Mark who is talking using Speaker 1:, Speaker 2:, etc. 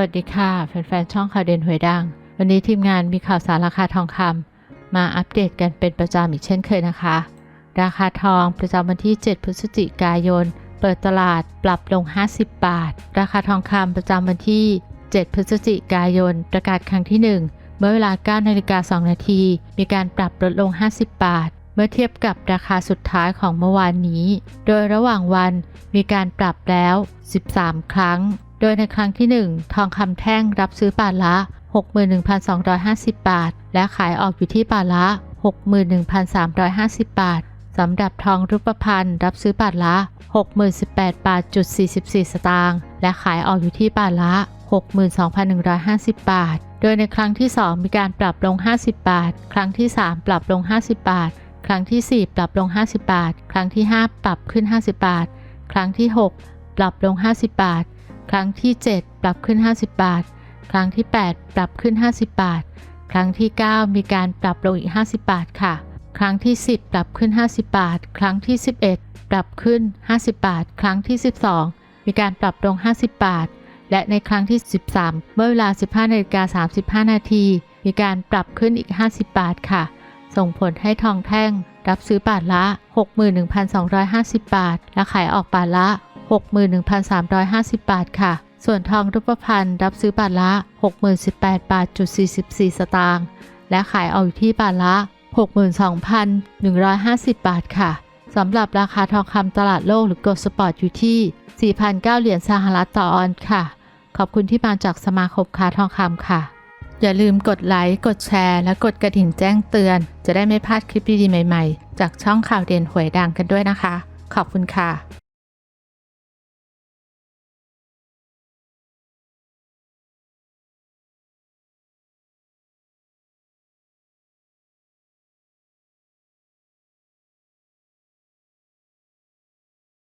Speaker 1: วัสดีค่ะ แฟนๆ ช่องข่าวเด่นหวยดัง วันนี้ทีมงานมีข่าวสารราคาทองคำมาอัปเดตกันเป็นประจำอีกเช่นเคยนะคะ ราคาทองประจำวันที่ 7 พฤศจิกายน เปิดตลาดปรับลง 50 บาท ราคาทองคำประจำวันที่ 7 พฤศจิกายน ประกาศครั้งที่ 1 เมื่อเวลา 9 นาฬิกา 2 นาที มีการปรับลดลง 50 บาท เมื่อเทียบกับราคาสุดท้ายของเมื่อวานนี้ โดยระหว่างวันมีการปรับแล้ว 13 ครั้ง โดยในครั้งที่ 1 ทองคำแท่งรับซื้อบาทละ 61,250 บาท และขายออกอยู่ที่บาทละ 61,350 บาทสำหรับทองรูปพรรณรับซื้อบาทละ68บาทจุด44 สตางค์และขายออกอยู่ที่บาทละ 62,150 บาท โดยในครั้งที่ 2 มีการปรับลง 50 บาท ครั้งที่ 3 ปรับลง 50 บาท ครั้งที่ 4 ปรับลง 50 บาท ครั้งที่ 5 ปรับขึ้น 50 บาท ครั้งที่ 6 ปรับลง 50 บาท ครั้งที่ 7 ปรับขึ้น 50 บาท ครั้งที่ 8 ปรับขึ้น 50 บาท ครั้งที่ 9 มีการปรับลงอีก 50 บาทค่ะ ครั้งที่ 10 ปรับขึ้น 50 บาท ครั้งที่ 11 ปรับขึ้น 50 บาท ครั้งที่ 12 มีการปรับลง 50 บาท และในครั้งที่ 13 เมื่อเวลา 15นาฬิกา35 นาทีมีการปรับขึ้นอีก 50 บาทค่ะ ส่งผลให้ทองแท่ง รับซื้อบาทละ 61,250 บาท และขายออกบาทละ 61,350 บาทค่ะ ส่วนทองรูปพรรณรับซื้อบาทละ68บาทจุด44 สตางค์และขายออกอยู่ที่บาทละ 62,150 บาทค่ะสำหรับราคาทองคำตลาดโลกหรือ Gold Spot อยู่ที่ 4,009 เหรียญสหรัฐต่อออนค่ะ ขอบคุณที่มาจากสมาคมค้าทองคำค่ะ อย่าลืมกดไลค์ กดแชร์ และกดกระดิ่งแจ้งเตือน จะได้ไม่พลาดคลิปดีๆใหม่ ๆ จากช่องข่าวเด่นหวยดังกันด้วยนะคะ ขอบคุณค่ะ